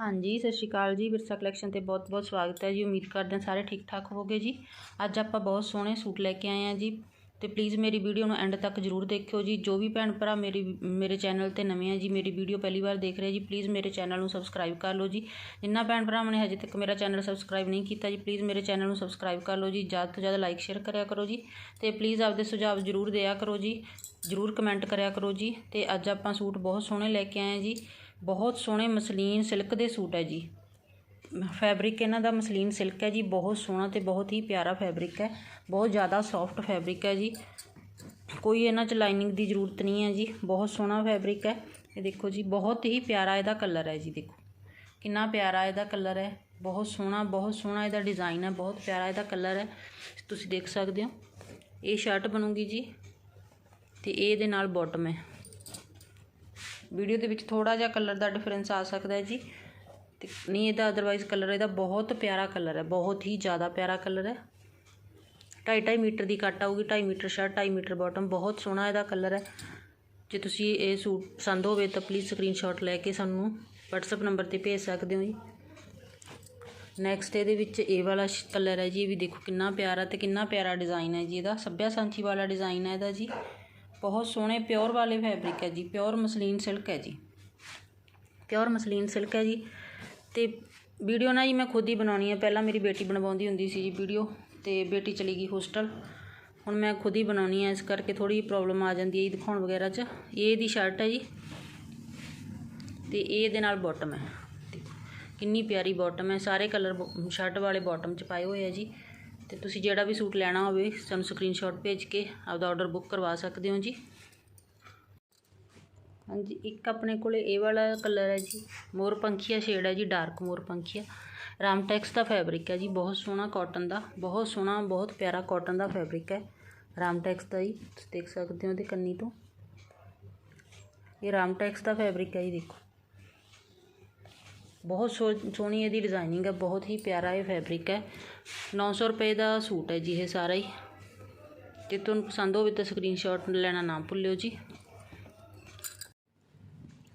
ਹਾਂਜੀ, ਸਤਿ ਸ਼੍ਰੀ ਅਕਾਲ ਜੀ। ਵਿਰਸਾ ਕਲੈਕਸ਼ਨ ਤੇ ਬਹੁਤ-ਬਹੁਤ ਸਵਾਗਤ ਹੈ ਜੀ। ਉਮੀਦ ਕਰਦੇ ਹਾਂ ਸਾਰੇ ਠੀਕ-ਠਾਕ ਹੋਵੋਗੇ ਜੀ। ਅੱਜ ਆਪਾਂ ਬਹੁਤ ਸੋਹਣੇ ਸੂਟ ਲੈ ਕੇ ਆਏ ਹਾਂ ਜੀ। ਤੇ ਪਲੀਜ਼ ਮੇਰੀ ਵੀਡੀਓ ਨੂੰ ਐਂਡ ਤੱਕ ਜਰੂਰ ਦੇਖਿਓ ਜੀ। ਜੋ ਵੀ ਭੈਣ ਭਰਾ ਮੇਰੀ, ਮੇਰੇ ਚੈਨਲ ਤੇ ਨਵੇਂ ਆ ਜੀ, ਮੇਰੀ ਵੀਡੀਓ ਪਹਿਲੀ ਵਾਰ ਦੇਖ ਰਹੇ ਜੀ ਪਲੀਜ਼ ਮੇਰੇ ਚੈਨਲ ਨੂੰ ਸਬਸਕ੍ਰਾਈਬ ਕਰ ਲਓ ਜੀ। ਜਿੰਨਾ ਭੈਣ ਭਰਾਵਾਂ ਨੇ ਹਜੇ ਤੱਕ ਮੇਰਾ ਚੈਨਲ ਸਬਸਕ੍ਰਾਈਬ ਨਹੀਂ ਕੀਤਾ ਜੀ ਪਲੀਜ਼ ਮੇਰੇ ਚੈਨਲ ਨੂੰ ਸਬਸਕ੍ਰਾਈਬ ਕਰ ਲਓ ਜੀ। ਜ਼ਿਆਦਾ ਤੋਂ ਜ਼ਿਆਦਾ ਲਾਈਕ ਸ਼ੇਅਰ ਕਰਿਆ ਕਰੋ ਜੀ। ਤੇ ਪਲੀਜ਼ ਆਪਦੇ ਸੁਝਾਅ ਜਰੂਰ ਦਿਆ ਕਰੋ ਜੀ। ਜਰੂਰ ਕਮੈਂਟ ਕਰਿਆ ਕਰੋ ਜੀ। ਤੇ ਅੱਜ ਆਪਾਂ ਸੂਟ ਬਹੁਤ ਸੋਹਣੇ ਲੈ ਕੇ ਆਏ ਜੀ। ਬਹੁਤ ਸੋਹਣੇ ਮਸਲੀਨ ਸਿਲਕ ਦੇ ਸੂਟ ਹੈ ਜੀ। ਫੈਬਰਿਕ ਇਹਨਾਂ ਦਾ ਮਸਲੀਨ ਸਿਲਕ ਹੈ ਜੀ, ਬਹੁਤ ਸੋਹਣਾ ਤੇ ਬਹੁਤ ਹੀ ਪਿਆਰਾ ਫੈਬਰਿਕ ਹੈ। ਬਹੁਤ ਜ਼ਿਆਦਾ ਸੌਫਟ ਫੈਬਰਿਕ ਹੈ ਜੀ। ਕੋਈ ਇਹਨਾਂ 'ਚ ਲਾਈਨਿੰਗ ਦੀ ਜ਼ਰੂਰਤ ਨਹੀਂ ਹੈ ਜੀ, ਬਹੁਤ ਸੋਹਣਾ ਫੈਬਰਿਕ ਹੈ। ਇਹ ਦੇਖੋ ਜੀ, ਬਹੁਤ ਹੀ ਪਿਆਰਾ ਇਹਦਾ ਕਲਰ ਹੈ ਜੀ, ਦੇਖੋ। ਕਿੰਨਾ ਪਿਆਰਾ ਇਹਦਾ ਕਲਰ ਹੈ। ਬਹੁਤ ਸੋਹਣਾ ਬਹੁਤ ਸੋਹਣਾ ਇਹਦਾ ਡਿਜ਼ਾਈਨ ਹੈ, ਬਹੁਤ ਪਿਆਰਾ ਇਹਦਾ ਕਲਰ ਹੈ। ਤੁਸੀਂ ਦੇਖ ਸਕਦੇ ਹੋ। ਇਹ ਸ਼ਰਟ ਬਣੂਗੀ ਜੀ ਤੇ ਇਹ ਇਹਦੇ ਨਾਲ ਬਾਟਮ ਹੈ। ਵੀਡੀਓ ਦੇ ਵਿੱਚ ਥੋੜਾ ਜਿਹਾ ਕਲਰ ਦਾ ਡਿਫਰੈਂਸ ਆ ਸਕਦਾ ਹੈ ਜੀ। ਤੇ ਨਹੀਂ ਇਹਦਾ ਅਦਰਵਾਈਜ਼ ਕਲਰ ਇਹਦਾ ਬਹੁਤ ਪਿਆਰਾ ਕਲਰ ਹੈ, ਬਹੁਤ ਹੀ ਜ਼ਿਆਦਾ ਪਿਆਰਾ ਕਲਰ ਹੈ। 2.5 ਮੀਟਰ ਦੀ ਕੱਟ ਆਊਗੀ 2.5 ਮੀਟਰ ਸ਼ਰਟ 2.5 ਮੀਟਰ ਬਾਟਮ ਬਹੁਤ ਸੋਹਣਾ ਇਹਦਾ ਕਲਰ ਹੈ। ਜੇ ਤੁਸੀਂ ਇਹ ਸੂਟ ਪਸੰਦ ਹੋਵੇ ਤਾਂ ਪਲੀਜ਼ ਸਕਰੀਨਸ਼ਾਟ ਲੈ ਕੇ ਸਾਨੂੰ WhatsApp ਨੰਬਰ ਤੇ ਭੇਜ ਸਕਦੇ ਹੋ ਜੀ। ਨੈਕਸਟ ਇਹਦੇ ਵਿੱਚ ਇਹ ਵਾਲਾ ਕਲਰ ਹੈ ਜੀ, ਇਹ ਵੀ ਦੇਖੋ ਕਿੰਨਾ ਪਿਆਰਾ ਤੇ ਕਿੰਨਾ ਪਿਆਰਾ ਡਿਜ਼ਾਈਨ ਹੈ ਜੀ ਇਹਦਾ। ਸੱਭਿਆ ਸਾਂਚੀ ਵਾਲਾ ਡਿਜ਼ਾਈਨ ਹੈ ਇਹਦਾ ਜੀ। ਬਹੁਤ ਸੋਹਣੇ ਪਿਓਰ ਵਾਲੇ ਫੈਬਰਿਕ ਹੈ ਜੀ, ਪਿਓਰ ਮਸਲੀਨ ਸਿਲਕ ਹੈ ਜੀ। ਪਿਓਰ ਮਸਲੀਨ ਸਿਲਕ ਹੈ ਜੀ। ਤੇ ਵੀਡੀਓ ਨਾ ਜੀ ਮੈਂ ਖੁਦ ਹੀ ਬਣਾਉਣੀ ਹੈ। ਪਹਿਲਾਂ ਮੇਰੀ ਬੇਟੀ ਬਣਵਾਉਂਦੀ ਹੁੰਦੀ ਸੀ ਜੀ ਵੀਡੀਓ ਤੇ ਬੇਟੀ ਚਲੀ ਗਈ ਹੋਸਟਲ। ਹੁਣ ਮੈਂ ਖੁਦ ਹੀ ਬਣਾਉਣੀ ਹੈ। ਇਸ ਕਰਕੇ ਥੋੜੀ ਪ੍ਰੋਬਲਮ ਆ ਜਾਂਦੀ ਹੈ ਜੀ ਦਿਖਾਉਣ ਵਗੈਰਾ 'ਚ। ਇਹ ਇਹਦੀ ਸ਼ਰਟ ਹੈ ਜੀ। ਤੇ ਇਹ ਇਹਦੇ ਨਾਲ ਬਾਟਮ ਹੈ। ਕਿੰਨੀ ਪਿਆਰੀ ਬਾਟਮ ਹੈ। ਸਾਰੇ ਕਲਰ ਸ਼ਰਟ ਵਾਲੇ ਬਾਟਮ 'ਚ ਪਾਏ ਹੋਏ ਆ ਜੀ। ਤੇ ਤੁਸੀਂ ਜਿਹੜਾ ਵੀ ਸੂਟ ਲੈਣਾ ਹੋਵੇ, ਸਾਨੂੰ ਸਕਰੀਨਸ਼ਾਟ ਭੇਜ ਕੇ ਆਪਦਾ ਆਰਡਰ ਬੁੱਕ ਕਰਵਾ ਸਕਦੇ ਹੋ ਜੀ। ਹਾਂਜੀ, ਇੱਕ ਆਪਣੇ ਕੋਲੇ ਇਹ ਵਾਲਾ ਕਲਰ ਹੈ ਜੀ, ਮੋਰ ਪੰਖੀਆ ਸ਼ੇਡ ਹੈ ਜੀ ਡਾਰਕ ਮੋਰ ਪੰਖੀਆ। ਰਾਮਟੈਕਸ ਦਾ ਫੈਬਰਿਕ ਹੈ ਜੀ, ਬਹੁਤ ਸੋਹਣਾ ਕਾਟਨ ਦਾ, ਬਹੁਤ ਸੋਹਣਾ, ਬਹੁਤ ਪਿਆਰਾ ਕਾਟਨ ਦਾ ਫੈਬਰਿਕ ਹੈ। ਰਾਮਟੈਕਸ ਦਾ ਜੀ, ਤੁਸੀਂ ਦੇਖ ਸਕਦੇ ਹੋ ਇਹਦੇ ਕੰਨੀ ਤੋਂ। ਇਹ ਰਾਮਟੈਕਸ ਦਾ ਫੈਬਰਿਕ ਹੈ ਜੀ, ਦੇਖੋ। ਬਹੁਤ ਸੋਹਣੀ ਇਹਦੀ ਡਿਜ਼ਾਈਨਿੰਗ ਹੈ, ਬਹੁਤ ਹੀ ਪਿਆਰਾ ਇਹ ਫੈਬਰਿਕ ਹੈ। 900 ਰੁਪਏ ਦਾ ਸੂਟ ਹੈ ਜੀ ਇਹ ਸਾਰਾ ਹੀ। ਜੇ ਤੁਹਾਨੂੰ ਪਸੰਦ ਹੋਵੇ ਤਾਂ ਸਕਰੀਨਸ਼ਾਟ ਲੈਣਾ ਨਾ ਭੁੱਲਿਓ ਜੀ।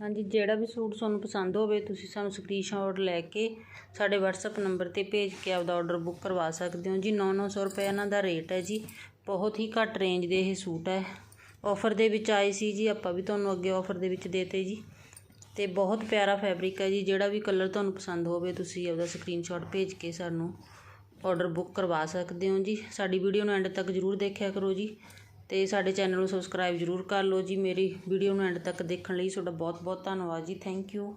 ਹਾਂਜੀ, ਜਿਹੜਾ ਵੀ ਸੂਟ ਤੁਹਾਨੂੰ ਪਸੰਦ ਹੋਵੇ, ਤੁਸੀਂ ਸਾਨੂੰ ਸਕਰੀਨਸ਼ਾਟ ਲੈ ਕੇ ਸਾਡੇ WhatsApp ਨੰਬਰ ਤੇ ਭੇਜ ਕੇ ਆਪਦਾ ਆਰਡਰ ਬੁੱਕ ਕਰਵਾ ਸਕਦੇ ਹੋ ਜੀ। 9-900 ਰੁਪਏ ਇਹਨਾਂ ਦਾ ਰੇਟ ਹੈ ਜੀ। ਬਹੁਤ ਹੀ ਘੱਟ ਰੇਂਜ ਦੇ ਇਹ ਸੂਟ ਹੈ। ਆਫਰ ਦੇ ਵਿੱਚ ਆਏ ਸੀ ਜੀ, ਆਪਾਂ ਵੀ ਤੁਹਾਨੂੰ ਅੱਗੇ ਆਫਰ ਦੇ ਵਿੱਚ ਦੇਤੇ ਜੀ। ਅਤੇ ਬਹੁਤ ਪਿਆਰਾ ਫੈਬਰਿਕ ਹੈ ਜੀ, ਜਿਹੜਾ ਵੀ ਕਲਰ ਤੁਹਾਨੂੰ ਪਸੰਦ ਹੋਵੇ, ਤੁਸੀਂ ਆਪਦਾ ਸਕਰੀਨਸ਼ਾਟ ਭੇਜ ਕੇ ਸਾਨੂੰ ਔਡਰ ਬੁੱਕ ਕਰਵਾ ਸਕਦੇ ਹੋ ਜੀ। ਸਾਡੀ ਵੀਡੀਓ ਨੂੰ ਐਂਡ ਤੱਕ ਜ਼ਰੂਰ ਦੇਖਿਆ ਕਰੋ ਜੀ ਅਤੇ ਸਾਡੇ ਚੈਨਲ ਨੂੰ ਸਬਸਕ੍ਰਾਈਬ ਜ਼ਰੂਰ ਕਰ ਲਓ ਜੀ। ਮੇਰੀ ਵੀਡੀਓ ਨੂੰ ਐਂਡ ਤੱਕ ਦੇਖਣ ਲਈ ਤੁਹਾਡਾ ਬਹੁਤ ਬਹੁਤ ਧੰਨਵਾਦ ਜੀ। Thank you